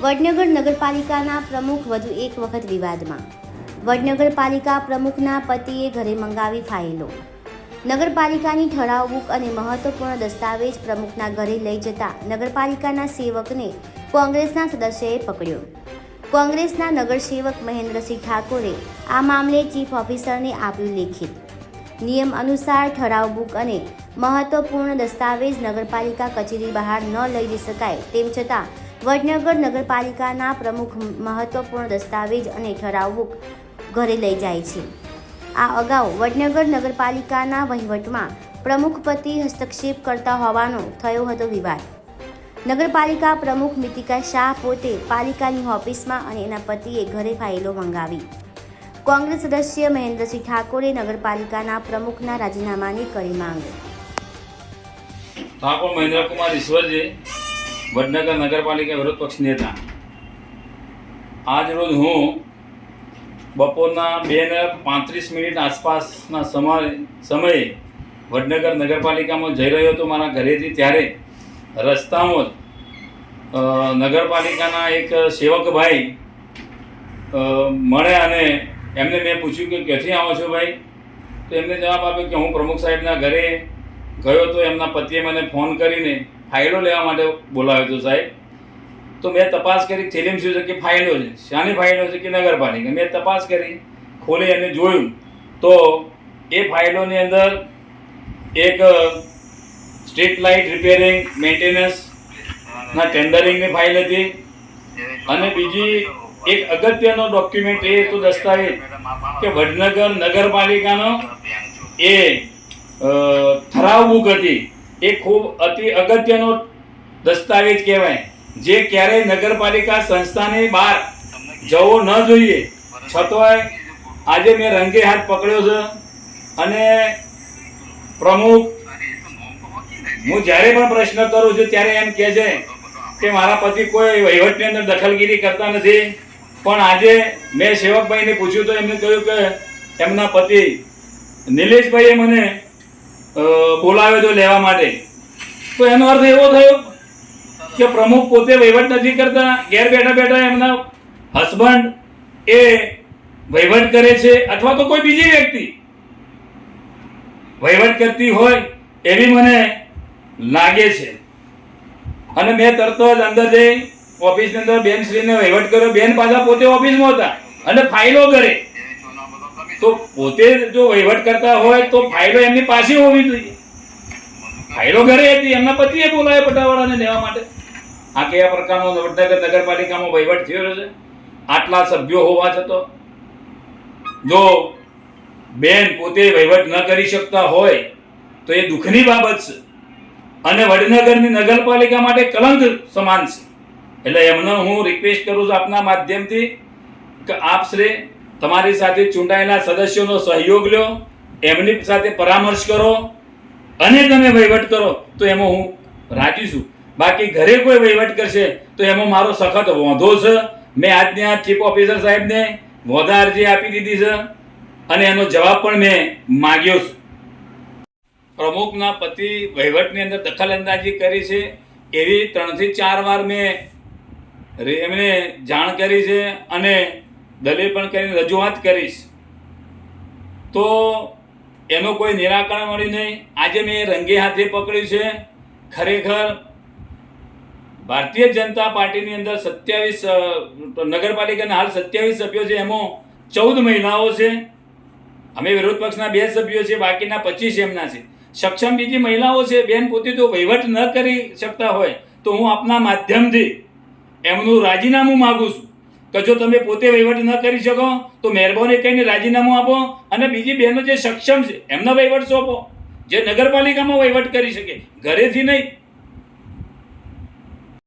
વડનગર નગરપાલિકાના પ્રમુખ વધુ એક વખત વિવાદમાં. વડનગર પાલિકા પ્રમુખના પતિએ ઘરે મંગાવી ફાઇલો. નગરપાલિકાની ઠરાવ બુક અને મહત્વપૂર્ણ દસ્તાવેજ પ્રમુખના ઘરે લઈ જતા નગરપાલિકાના સેવકને કોંગ્રેસના સદસ્યએ પકડ્યો. કોંગ્રેસના નગરસેવક મહેન્દ્રસિંહ ઠાકોરે આ મામલે ચીફ ઓફિસરને આપ્યું લેખિત. નિયમ અનુસાર ઠરાવ બુક અને મહત્વપૂર્ણ દસ્તાવેજ નગરપાલિકા કચેરી બહાર ન લઈ જઈ શકાય તેમ છતાં વડનગર નગરપાલિકાના પ્રમુખ મહત્વપૂર્ણ દસ્તાવેજ અને ઠરાવો ઘરે લઈ જાય છે. આ અગાઉ વડનગર નગરપાલિકાના વહીવટમાં પ્રમુખપતિ હસ્તક્ષેપ કરતા હોવાનો થયો હતો વિવાદ. નગરપાલિકા પ્રમુખ મિતિકા શાહ પોતે પાલિકાની ઓફિસમાં અને એના પતિએ ઘરે ફાઇલો મંગાવી. કોંગ્રેસ સદસ્ય મહેન્દ્રસિંહ ઠાકોરે નગરપાલિકાના પ્રમુખના રાજીનામાની કરી માંગ. ઠાકોર મહેન્દ્રકુમાર ઈશ્વરજી વડનગર નગરપાલિકા વિરોધ પક્ષ નેતા. આજ રોજ હું બપોરના બે ને પાંત્રીસ મિનિટ આસપાસના સમય, સમયે વડનગર નગરપાલિકામાં જઈ રહ્યો હતો મારા ઘરેથી ત્યારે રસ્તામાં જ નગરપાલિકાના એક સેવકભાઈ મળે અને એમને મેં પૂછ્યું કે ક્યાંથી આવો છો ભાઈ? તો એમને જવાબ આપ્યો કે હું પ્રમુખ સાહેબના ઘરે ગયો તો એમના પતિએ મને ફોન કરીને ફાઇલો લેવા માટે બોલાવ્યો હતો સાહેબ. તો મેં તપાસ કરી થેલીમ શું છે કે ફાઇલો છે. શાની ફાઇલો છે કે નગરપાલિકા? મેં તપાસ કરી, ખોલી અને જોયું. તો એ ફાઇલોની અંદર એક સ્ટ્રીટ લાઇટ રિપેરિંગ, મેન્ટેનન્સ ના ટેન્ડરિંગની ફાઇલ હતી. અને બીજી એક અગત્યનો ડોક્યુમેન્ટ એ તો દસ્તાવેજ કે વડનગર નગરપાલિકાનો એ ઠરાવ બુક હતી. એ ખૂબ અતિ અગત્યનો દસ્તાવેજ કહેવાય. જે ક્યારેય નગરપાલિકા સંસ્થાની બહાર જવો ન જોઈએ. છતાંય આજે મેં રંગે હાથ પકડ્યો છે અને પ્રમુખ, હું જ્યારે પણ પ્રશ્ન કરું છું ત્યારે એમ કહે છે કે મારા પતિ કોઈ વહીવટની અંદર દખલગીરી કરતા નથી. પણ આજે મેં સેવકભાઈને પૂછ્યું તો એમને કહ્યું કે એમના પતિ નિલેશભાઈએ મને બોલાવ્યો હતો લેવા માટે. તો એનો અર્થ એવો થયો કે પ્રમુખ પોતે વહીવટ નથી કરતા, ઘેર બેઠા બેઠા એમના હસબન્ડ એ વહીવટ કરે છે અથવા તો કોઈ બીજી વ્યક્તિ વહીવટ કરતી હોય એવી મને લાગે છે. અને મેં તરત જ અંદર જઈ ઓફિસની અંદર બેન શ્રીને વહીવટ કર્યો. બેન પાછા પોતે ઓફિસમાં હતા અને ફાઇલો કરે. તો પોતે જો વહીવટ કરતા હોય તો ફાઇલો એમની પાસે હોવી જોઈએ. ફાઇલો ઘરે હતી, એમના પતિએ બોલાવે પટાવાળાને લેવા માટે. આ કયા પ્રકારનો વડનગર નગરપાલિકામાં વહીવટ થયો છે? આટલા સભ્યો હોવા છતાં. જો બેન પોતે વહીવટ ન કરી શકતા હોય, તો એ દુઃખની બાબત છે. અને વડનગરની નગરપાલિકા માટે કલંક સમાન છે. એટલે એમને હું રિક્વેસ્ટ કરું છું આપના માધ્યમથી કે આપ શ્રી તમારી સાથે ચૂંટાયેલા સદસ્યોનો સહયોગ લો, એમની સાથે પરામર્શ કરો અને તમે વહીવટ કરો, તો એમાં હું રાજી છું. બાકી ઘરે કોઈ વહીવટ કરશે, તો એમાં મારો સખત વાંધો છે. મેં આજની આ ચીફ ઓફિસર સાહેબને વોધા અરજી આપી દીધી છે અને એનો જવાબ પણ મેં માગ્યો છે. પ્રમુખના પતિ વહીવટની અંદર દખલઅંદાજી કરી છે. એવી ત્રણથી ચાર વાર મેં એમને જાણ કરી છે અને દલીલ પણ કરીને રજૂઆત કરીશ. તો એનું કોઈ નિરાકરણ મળ્યું નહીં. આજે મેં રંગે હાથે પકડ્યું છે. ખરેખર ભારતીય જનતા પાર્ટીની અંદર સત્યાવીસ નગરપાલિકાના હાલ સત્યાવીસ સભ્યો છે. એમાં ચૌદ મહિલાઓ છે. અમે વિરોધ પક્ષના બે સભ્યો છે બાકીના પચીસ એમના છે. સક્ષમ બીજી મહિલાઓ છે, બેન પોતે જો વહીવટ ન કરી શકતા હોય, તો હું આપના માધ્યમથી એમનું રાજીનામું માગું છું. કે જો તમે પોતે વહીવટ ન કરી શકો, તો મહેરબાની કહીને રાજીનામું આપો અને બીજી બહેનો જે સક્ષમ છે, એમનો વહીવટ સોંપો. જે નગરપાલિકામાં વહીવટ કરી શકે, ઘરેથી નહીં.